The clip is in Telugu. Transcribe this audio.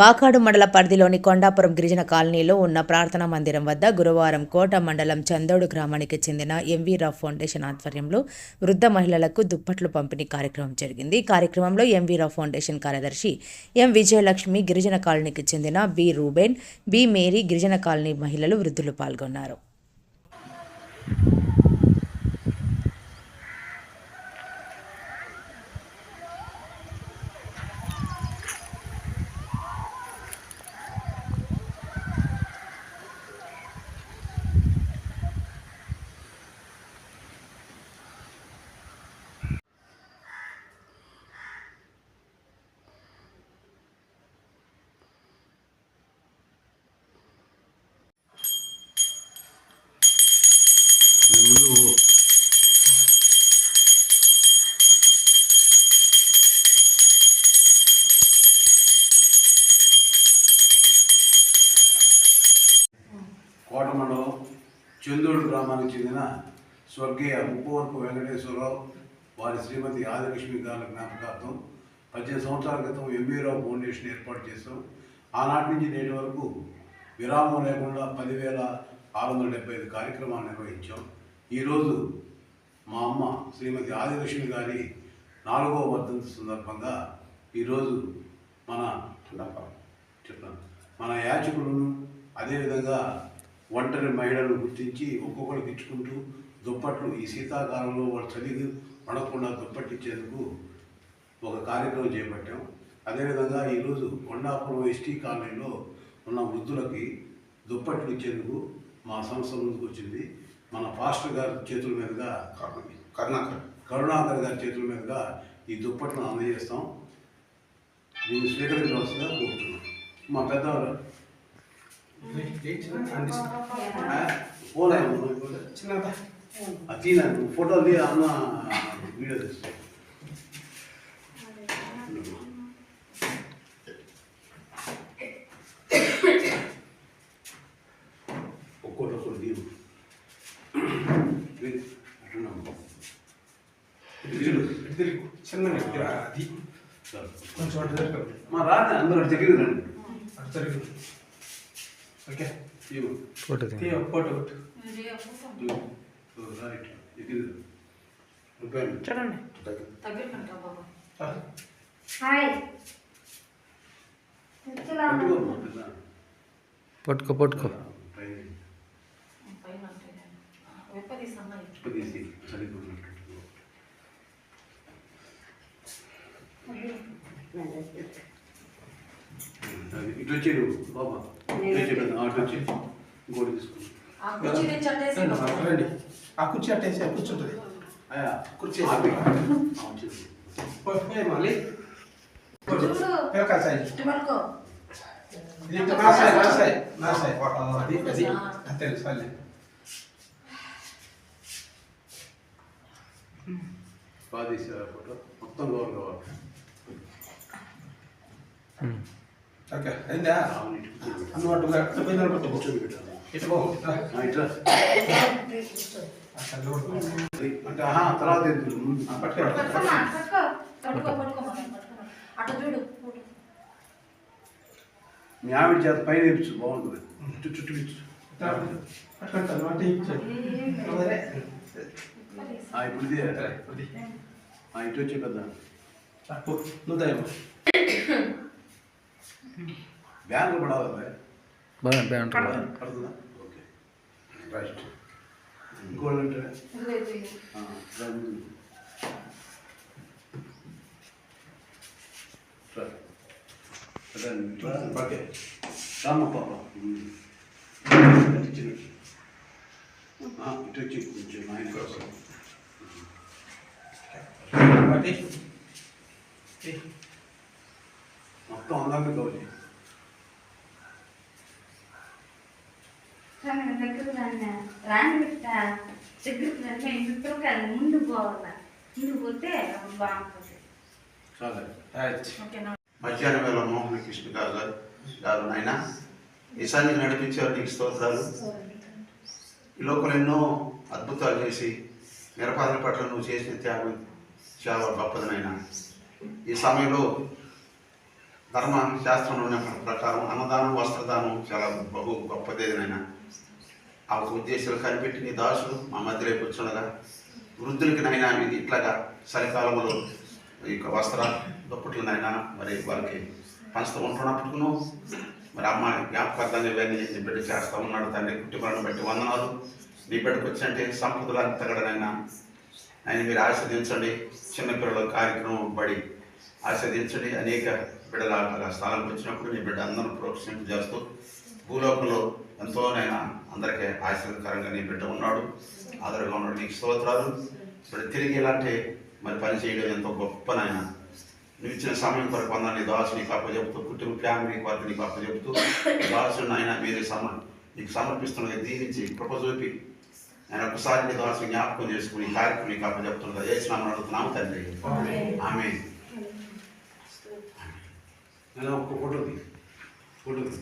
వాకాడు మండల పరిధిలోని కొండాపురం గిరిజన కాలనీలో ఉన్న ప్రార్థనా మందిరం వద్ద గురువారం కోట మండలం చందోడు గ్రామానికి చెందిన ఎంవీ రావు ఫౌండేషన్ ఆధ్వర్యంలో వృద్ధ మహిళలకు దుప్పట్లు పంపిణీ కార్యక్రమం జరిగింది. కార్యక్రమంలో ఎంవీ రావు ఫౌండేషన్ కార్యదర్శి ఎం విజయలక్ష్మి గిరిజన కాలనీకి చెందిన బి రూబెన్ బి మేరీ గిరిజన కాలనీ మహిళలు వృద్ధులు పాల్గొన్నారు. ముందు కోట మండలం చందూరు గ్రామానికి చెందిన స్వర్గీయ ముప్పవరపు వెంకటేశ్వరరావు వారి శ్రీమతి ఆదిలక్ష్మి గారి జ్ఞాపకార్థం పద్దెనిమిది సంవత్సరాల క్రితం ఎంబీరావు ఫౌండేషన్ ఏర్పాటు చేశాం. ఆనాటి నుంచి నేటి వరకు విరామం లేకుండా పదివేల ఆరు వందల డెబ్బై ఐదు కార్యక్రమాలు నిర్వహించాం. ఈరోజు మా అమ్మ శ్రీమతి ఆదిలక్ష్మి గారి నాలుగవ వర్ధంతి సందర్భంగా ఈరోజు మన చెప్తాను మన యాచకులను అదేవిధంగా ఒంటరి మహిళలను గుర్తించి ఒక్కొక్కరికి ఇచ్చుకుంటూ దుప్పట్లు ఈ శీతాకాలంలో వాళ్ళు చలి పడకుండా దుప్పట్లు ఇచ్చేందుకు ఒక కార్యక్రమం చేపట్టాం. అదేవిధంగా ఈరోజు కొండాపురం ఎస్టీ కాలనీలో ఉన్న వృద్ధులకి దుప్పట్లు ఇచ్చేందుకు మా సంస్థ ముందుకు వచ్చింది మన పాస్టర్ గారి చేతుల మీదుగా కరుణాకర్ కరుణాకర్ గారి చేతుల మీదుగా ఈ దుప్పట్లను అందజేస్తాం. దీన్ని స్వీకరించవలసిందిగా కోరుతున్నాం. మా పెద్దవారు ఆ, ఫోన్ చిన్నదా? అతీన ఫోటో తీ అన్న వీడియో తీస్తాం ఒక్కోటి ఒక్కోటి దీవు చిన్న అది కొంచెం అటు జరగదు మా రాత్రి అందరూ దగ్గర రండి అటు జరగదు ఓకే ఇవ్వు. తీయ ఫోటో కొట్టు ఇవ్వు. ఇవ్వు, రైట్ దగ్గర రూపాయలు చూడండి ఆ, హాయ్ పట్టుకో మా పెద్ద. పట్టుకో పట్టుకో పైన తీసి చలిపోతున్నట్టు అది ఇటు వచ్చి బాబా ఇటు వచ్చి అటు వచ్చి ఇంకోటి తీసుకుని రండి ఆ కుర్చీ అట్టేసి ఆ కుర్చీ పోయి మళ్ళీ? ఇది ఇంకా నా సైజ్ నా సైజ్ నా సైజ్ అది అది. అంతే సర్లే బాగా తీసారా ఫోటో. మొత్తం కవర్ కావాలి. ఓకే అయిందా? పోయి. అది, అంటే ఆహా తర్వాత మీ ఆవిడ చేత పైన ఇచ్చు బాగుంటుంది. చుట్టూ ఇప్పుడు ఇటు వచ్చి పెద్ద. నువ్వు దయమా బ్యాంకు పడాలి అబ్బాయి. బాగా బాగుంటుంది పడుతుందా ఓకే రైట్ ఇంకోళ్ళు అంటే ఆ, రా ముందు. రా. రా, ఇట్లా. ఓకే రామ్మ పాప ఉమ్. ఇటు వచ్చి. ఆ, ఇటు వచ్చి కొంచెం ఆయన కోసం పట్టి మొత్తం అందరినీ కవర్ చేయి. దగ్గర రాండి రాండి బిడ్డ దగ్గరికి ముందు పోవాల? ముందు పోతే బాగుంటుంది. ఓకేనా? మధ్యాహ్నం వేళ మోహన కృష్ణ గారు గారు నాయన ఈ సన్నిధి నడిపించారు నీకు స్తోత్రాలు. ఈ లోపల ఎన్నో అద్భుతాలు చేసి నిరపాదన పట్ల నువ్వు చేసిన త్యాగం చాలా గొప్పదనైనా ఈ సమయంలో ధర్మ శాస్త్రంలో ఉన్న ప్రకారం అన్నదానం వస్త్రదానం చాలా బహు గొప్పది నాయన ఆ ఉద్దేశాలు కనిపెట్టి నీ దాసులు మా మధ్యలో కూర్చుండగా వృద్ధులకి నైనా ఇది ఇట్లాగా చలికాలంలో ఈ యొక్క వస్త్ర దుప్పట్లనైనా మరి వాళ్ళకి పంచుతూ ఉంటున్నప్పుడు మరి అమ్మ జ్ఞాపకార్థంగా ఇవన్నీ నీ బిడ్డ చేస్తూ ఉన్నాడు తండ్రి కుటుంబాలను బట్టి వందనాలు. నీ బిడ్డకు వచ్చంటే సంపదలు అంతగడనైనా ఆయన మీరు ఆస్వాదించండి చిన్నపిల్లల కార్యక్రమం బడి ఆస్వాదించండి అనేక బిడ్డల అలా స్థానానికి వచ్చినప్పుడు నీ బిడ్డ అందరూ ప్రోత్సహింపు చేస్తూ భూలోకంలో ఎంతోనైనా అందరికీ ఆశీర్వదకరంగా నీ బిడ్డ ఉన్నాడు. ఆదరగా ఉన్నాడు. నీకు స్తోత్రాలు. ఇప్పుడు తిరిగి ఇలాంటి మరి పని చేయడం ఎంతో గొప్పనైనా నువ్వు ఇచ్చిన సమయం కొరకు వంద నీ దాసు నీకు అప్పచెప్తూ కుటుంబ ఫ్యామిలీ కొరకు నీకు అప్పచెప్తూ దాసు ఆయన మీరు సమ నీకు సమర్పిస్తున్నది దీవించి కృప చూపి ఆయన ఒకసారి నీ దాసు జ్ఞాపకం చేసుకుని కార్యక్రమం నీకు అప్పచెప్తున్నది. ఏ స్నామం అడుగుతున్నాము తండ్రి. ఆమె నేను ఒక్క ఫోటో తీ ఫోటో తీ